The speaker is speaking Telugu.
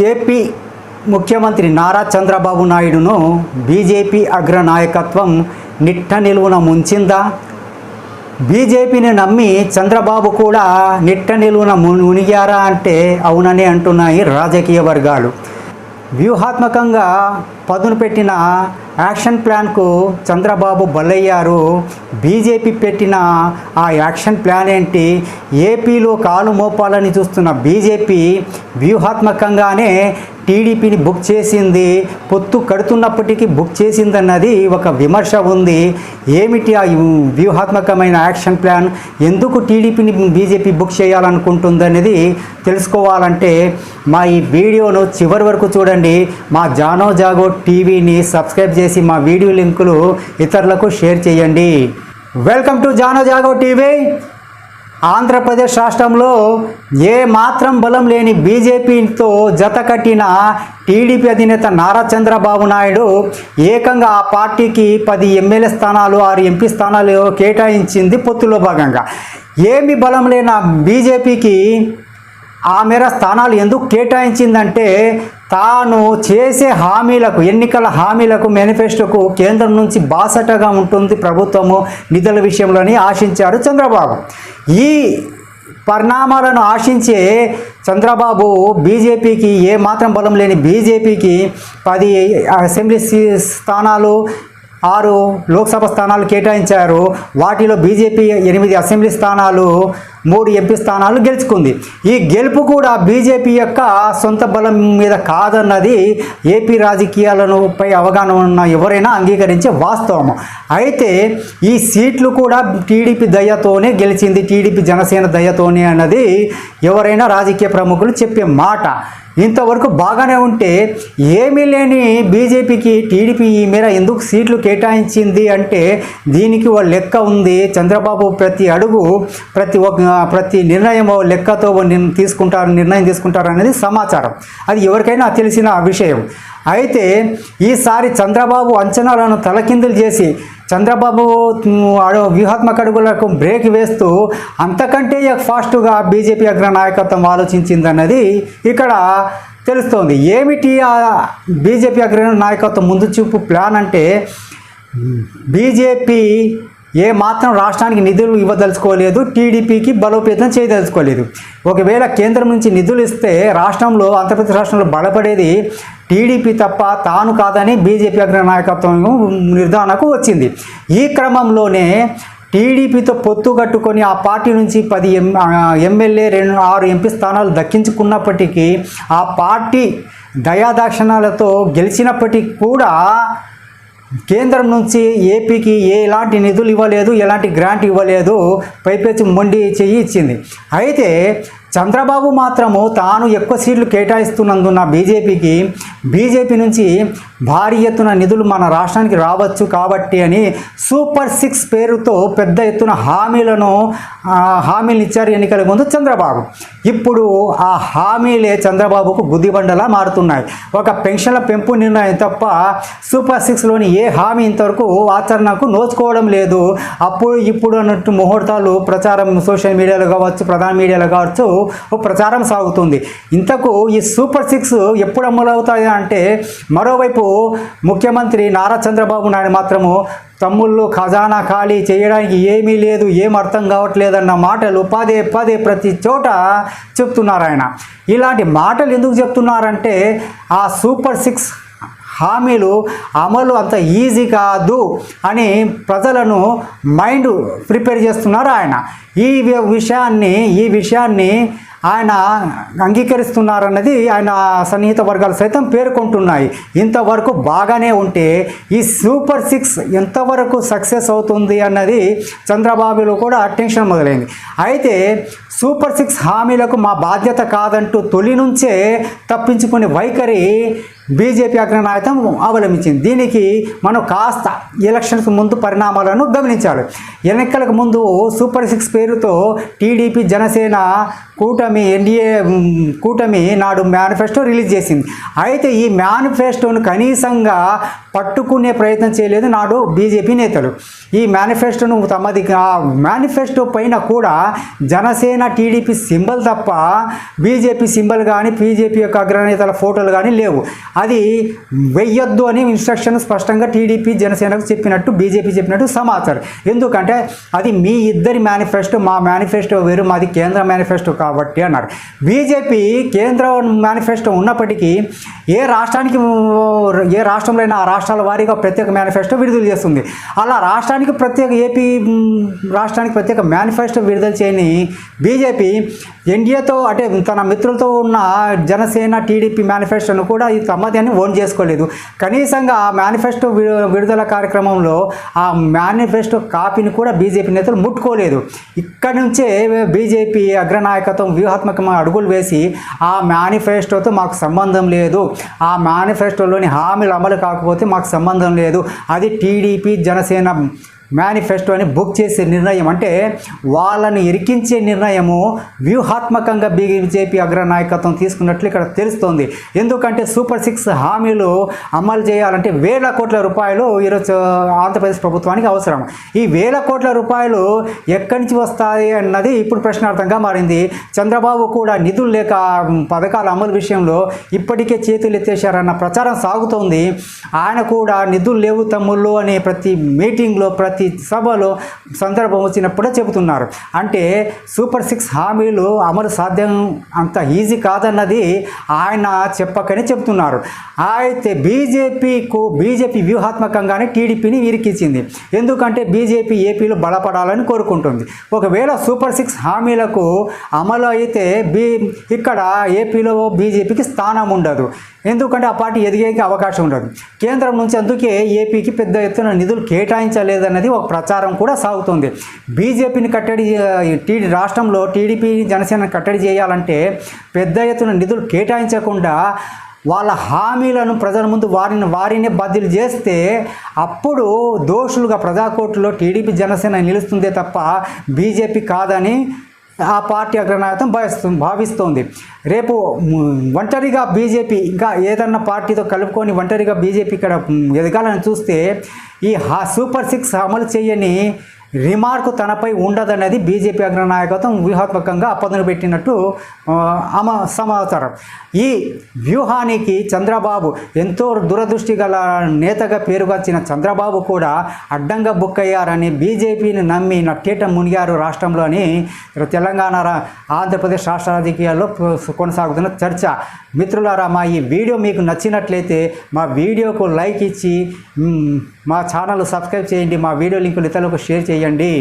ఏపీ ముఖ్యమంత్రి నారా చంద్రబాబు నాయుడును బీజేపీ అగ్రనాయకత్వం నిట్ట నిలువున ముంచిందా? బీజేపీని నమ్మి చంద్రబాబు కూడా నిట్ట నిలువున మునిగారా అంటే అవునని అంటున్నాయి రాజకీయ వర్గాలు. వ్యూహాత్మకంగా పదును పెట్టిన యాక్షన్ ప్లాన్కు చంద్రబాబు బలయ్యారు. బీజేపీ పెట్టిన ఆ యాక్షన్ ప్లాన్ ఏంటి? ఏపీలో కాలు మోపాలని చూస్తున్న బీజేపీ వ్యూహాత్మకంగానే టీడీపీని బుక్ చేసింది పొత్తు కడుతున్నప్పటికీ బుక్ చేసిందన్నది ఒక విమర్శ ఉంది. ఏమిటి ఆ వ్యూహాత్మకమైన యాక్షన్ ప్లాన్? ఎందుకు టీడీపీని బీజేపీ బుక్ చేయాలనుకుంటుందనేది తెలుసుకోవాలంటే మా ఈ వీడియోను చివరి వరకు చూడండి. మా జానో జాగో టీవీని సబ్స్క్రైబ్ చేసి మా వీడియో లింకులు ఇతరులకు షేర్ చేయండి. Welcome to Jano Jago TV. Andhra Pradesh రాష్ట్రంలో ఏ మాత్రం బలం లేని బీజేపీతో జత కట్టిన టీడీపీ అధినేత నారా చంద్రబాబు నాయుడు ఏకంగా ఆ పార్టీకి పది ఎమ్మెల్యే స్థానాలు ఆరు ఎంపీ స్థానాలు కేటాయించింది పొత్తులో భాగంగా. ఏమి బలం లేన బీజేపీకి ఆ మేర స్థానాలు ఎందుకు కేటాయించిందంటే తాను చేసే హామీలకు ఎన్నికల హామీలకు మేనిఫెస్టోకు కేంద్రం నుంచి బాసటగా ఉంటుంది ప్రభుత్వము నిధుల విషయంలోని ఆశించారు చంద్రబాబు. ఈ పరిణామాలను ఆశించే చంద్రబాబు బీజేపీకి ఏ మాత్రం బలం లేని బీజేపీకి పది అసెంబ్లీ స్థానాలు ఆరు లోక్సభ స్థానాలు కేటాయించారు. వాటిలో బీజేపీ ఎనిమిది అసెంబ్లీ స్థానాలు మూడు ఎంపీ స్థానాలు గెలుచుకుంది. ఈ గెలుపు కూడా బీజేపీ యొక్క సొంత బలం మీద కాదన్నది ఏపీ రాజకీయాలను పై అవగాహన ఉన్న ఎవరైనా అంగీకరించే వాస్తవం. అయితే ఈ సీట్లు కూడా టీడీపీ దయతోనే గెలిచింది. టీడీపీ జనసేన దయతోనే అన్నది ఎవరైనా రాజకీయ ప్రముఖులు చెప్పే మాట. ఇంతవరకు బాగానే ఉంటే ఏమీ లేని బీజేపీకి టీడీపీ ఈ మేర ఎందుకు సీట్లు కేటాయించింది అంటే దీనికి ఓ లెక్క ఉంది. చంద్రబాబు ప్రతి అడుగు ప్రతి ఒక్క ప్రతి నిర్ణయం ఓ లెక్కతో తీసుకుంటారు నిర్ణయం తీసుకుంటారు అనేది సమాచారం. అది ఎవరికైనా తెలిసిన విషయం. అయితే ఈసారి చంద్రబాబు అంచనాలను తలకిందులు చేసి చంద్రబాబు వ్యూహాత్మక అడుగులకు బ్రేక్ వేస్తూ అంతకంటే ఫాస్ట్గా బీజేపీ అగ్ర నాయకత్వం ఆలోచించిందన్నది ఇక్కడ తెలుస్తోంది. ఏమిటి ఆ బీజేపీ అగ్ర నాయకత్వం ముందు చూపు ప్లాన్ అంటే బీజేపీ ఏ మాత్రం రాష్ట్రానికి నిధులు ఇవ్వదలుచుకోలేదు టీడీపీకి బలోపేతం చేయదలుచుకోలేదు. ఒకవేళ కేంద్రం నుంచి నిధులు ఇస్తే రాష్ట్రంలో ఆంధ్రప్రదేశ్ రాష్ట్రంలో బలపడేది టీడీపీ తప్ప తాను కాదని బీజేపీ అగ్ర నాయకత్వం నిర్ధారణకు వచ్చింది. ఈ క్రమంలోనే టీడీపీతో పొత్తు కట్టుకొని ఆ పార్టీ నుంచి పది ఎం ఎమ్మెల్యే రెండు ఆరు ఎంపీ స్థానాలు దక్కించుకున్నప్పటికీ ఆ పార్టీ దయాదాక్షిణాలతో గెలిచినప్పటికీ కూడా కేంద్రం నుంచి ఏపీకి ఎలాంటి నిధులు ఇవ్వలేదు ఎలాంటి గ్రాంట్ ఇవ్వలేదు పైపెచ్చి మొండి చెయ్యి ఇచ్చింది. అయితే చంద్రబాబు మాత్రము తాను ఎక్కువ సీట్లు కేటాయిస్తున్నందున బీజేపీకి బీజేపీ నుంచి భారీ ఎత్తున నిధులు మన రాష్ట్రానికి రావచ్చు కాబట్టి అని సూపర్ సిక్స్ పేరుతో పెద్ద ఎత్తున హామీలను హామీలు ఇచ్చారు ఎన్నికల ముందు చంద్రబాబు. ఇప్పుడు ఆ హామీలే చంద్రబాబుకు బుద్ధిబండలా మారుతున్నాయి. ఒక పెన్షన్ల పెంపు నిర్ణయం తప్ప సూపర్ సిక్స్లోని ఏ హామీ ఇంతవరకు ఆచరణకు నోచుకోవడం లేదు. అప్పుడు ఇప్పుడు అన్నట్టు ముహూర్తాలు ప్రచారం సోషల్ మీడియాలో కావచ్చు ప్రధాన మీడియాలో కావచ్చు ప్రచారం సాగుతుంది. ఇంతకు ఈ సూపర్ సిక్స్ ఎప్పుడు అమలవుతాయి అంటే మరోవైపు ముఖ్యమంత్రి నారా చంద్రబాబు నాయుడు మాత్రము తమ్ముళ్ళు ఖజానా ఖాళీ చేయడానికి ఏమీ లేదు ఏం అర్థం కావట్లేదన్న మాటలు పదే పదే ప్రతి చోట చెప్తున్నారు ఆయన. ఇలాంటి మాటలు ఎందుకు చెప్తున్నారంటే ఆ సూపర్ సిక్స్ హామీలు అమలు అంత ఈజీ కాదు అని ప్రజలను మైండ్ ప్రిపేర్ చేస్తున్నారు ఆయన. ఈ విషయాన్ని ఈ విషయాన్ని ఆయన అంగీకరిస్తున్నారన్నది ఆయన సన్నిహిత వర్గాలు సైతం పేర్కొంటున్నాయి. ఇంతవరకు బాగానే ఉంటే ఈ సూపర్ సిక్స్ ఎంతవరకు సక్సెస్ అవుతుంది అన్నది చంద్రబాబులో కూడా టెన్షన్ మొదలైంది. అయితే సూపర్ సిక్స్ హామీలకు మా బాధ్యత కాదంటూ తొలి నుంచే తప్పించుకునే వైఖరి బీజేపీ అగ్రనాయకత్వం అవలంబించింది. దీనికి మనం కాస్త ఎలక్షన్స్ ముందు పరిణామాలను గమనించాలి. ఎన్నికలకు ముందు సూపర్ సిక్స్ పేరుతో టీడీపీ జనసేన కూటమి ఎన్డీఏ కూటమి నాడు మేనిఫెస్టో రిలీజ్ చేసింది. అయితే ఈ మేనిఫెస్టోను కనీసంగా పట్టుకునే ప్రయత్నం చేయలేదు నాడు బీజేపీ నేతలు. ఈ మేనిఫెస్టోను తమది ఆ మేనిఫెస్టో పైన కూడా జనసేన టీడీపీ సింబల్ తప్ప బీజేపీ సింబల్ కానీ బీజేపీ యొక్క అగ్రనేతల ఫోటోలు కానీ లేవు. అది వెయ్యొద్దు అని ఇన్స్ట్రక్షన్ స్పష్టంగా టీడీపీ జనసేనకు చెప్పినట్టు బీజేపీ చెప్పినట్టు సమాచారం. ఎందుకంటే అది మీ ఇద్దరి మేనిఫెస్టో మా మేనిఫెస్టో వేరు మాది కేంద్ర మేనిఫెస్టో కాబట్టి అన్నారు. బీజేపీ కేంద్ర మేనిఫెస్టో ఉన్నప్పటికీ ఏ రాష్ట్రానికి ఏ రాష్ట్రంలో అయినా ఆ రాష్ట్రాల వారీగా ప్రత్యేక మేనిఫెస్టో విడుదల చేస్తుంది. అలా రాష్ట్రానికి ప్రత్యేక ఏపీ రాష్ట్రానికి ప్రత్యేక మేనిఫెస్టో విడుదల చేయని బీజేపీ ఎన్డీఏతో అంటే తన మిత్రులతో ఉన్న జనసేన టీడీపీ మేనిఫెస్టోను కూడా ఈ సమ్మతిని ఓన్ చేసుకోలేదు. కనీసంగా ఆ మేనిఫెస్టో విడుదల కార్యక్రమంలో ఆ మేనిఫెస్టో కాపీని కూడా బీజేపీ నేతలు ముట్టుకోలేదు. ఇక్కడ నుంచే బీజేపీ అగ్రనాయకత్వం వ్యూహాత్మకమైన అడుగులు వేసి ఆ మేనిఫెస్టోతో మాకు సంబంధం లేదు. ఆ మేనిఫెస్టోలోని హామీలు అమలు కాకపోతే మాకు సంబంధం లేదు. అది టీడీపీ జనసేన మేనిఫెస్టో అని బుక్ చేసే నిర్ణయం అంటే వాళ్ళని ఇరికించే నిర్ణయము వ్యూహాత్మకంగా బీజేపీ అగ్రనాయకత్వం తీసుకున్నట్లు ఇక్కడ తెలుస్తోంది. ఎందుకంటే సూపర్ సిక్స్ హామీలు అమలు చేయాలంటే వేల కోట్ల రూపాయలు ఈరోజు ఆంధ్రప్రదేశ్ ప్రభుత్వానికి అవసరం. ఈ వేల కోట్ల రూపాయలు ఎక్కడి నుంచి వస్తాయి అన్నది ఇప్పుడు ప్రశ్నార్థంగా మారింది. చంద్రబాబు కూడా నిధులు లేక పథకాల అమలు విషయంలో ఇప్పటికే చేతులు ఎత్తేశారన్న ప్రచారం సాగుతోంది. ఆయన కూడా నిధులు లేవు తమ్ముళ్ళు అనే ప్రతి మీటింగ్లో ప్రతి సభలో సందర్భం వచ్చినప్పుడే చెబుతున్నారు. అంటే సూపర్ సిక్స్ హామీలు అమలు సాధ్యం అంత ఈజీ కాదన్నది ఆయన చెప్పకనే చెబుతున్నారు. అయితే బీజేపీకు బీజేపీ వ్యూహాత్మకంగానే టీడీపీని ఇరికించింది. ఎందుకంటే బీజేపీ ఏపీలో బలపడాలని కోరుకుంటుంది. ఒకవేళ సూపర్ సిక్స్ హామీలకు అమలు అయితే బీ ఇక్కడ ఏపీలో బీజేపీకి స్థానం ఉండదు. ఎందుకంటే ఆ పార్టీ ఎదిగేకి అవకాశం ఉండదు. కేంద్రం నుంచి అందుకే ఏపీకి పెద్ద ఎత్తున నిధులు కేటాయించలేదన్నది ఒక ప్రచారం కూడా సాగుతుంది. బీజేపీని కట్టడి టీడీ రాష్ట్రంలో టీడీపీ జనసేన కట్టడి చేయాలంటే పెద్ద ఎత్తున నిధులు కేటాయించకుండా వాళ్ళ హామీలను ప్రజల ముందు వారిని వారినే బదిలీ చేస్తే అప్పుడు దోషులుగా ప్రజాకోర్టులో టీడీపీ జనసేన నిలుస్తుందే తప్ప బీజేపీ కాదని ఆ పార్టీ అగ్రనాయకత్వం భావిస్తూ భావిస్తోంది. రేపు ఒంటరిగా బీజేపీ ఇంకా ఏదన్నా పార్టీతో కలుపుకొని ఒంటరిగా బీజేపీ ఇక్కడ ఎదగాలని చూస్తే ఈ హా సూపర్ సిక్స్ అమలు చేయని రిమార్క్ తనపై ఉండదన్నది బీజేపీ అగ్రనాయకత్వం వ్యూహాత్మకంగా అప్పదను పెట్టినట్టు అమ సమాచారం. ఈ వ్యూహానికి చంద్రబాబు ఎంతో దురదృష్టి గల నేతగా పేరుగాంచిన చంద్రబాబు కూడా అడ్డంగా బుక్ అయ్యారని బీజేపీని నమ్మి నట్టేట మునిగారు రాష్ట్రంలోని తెలంగాణ రా- ఆంధ్రప్రదేశ్ రాష్ట్ర రాజకీయాల్లో కొనసాగుతున్న చర్చ. మిత్రులారా మా ఈ వీడియో మీకు నచ్చినట్లయితే మా వీడియోకు లైక్ ఇచ్చి మా ఛానల్ సబ్స్క్రైబ్ చేయండి. మా వీడియో లింకులు ఇతరులకు షేర్ చేయండి.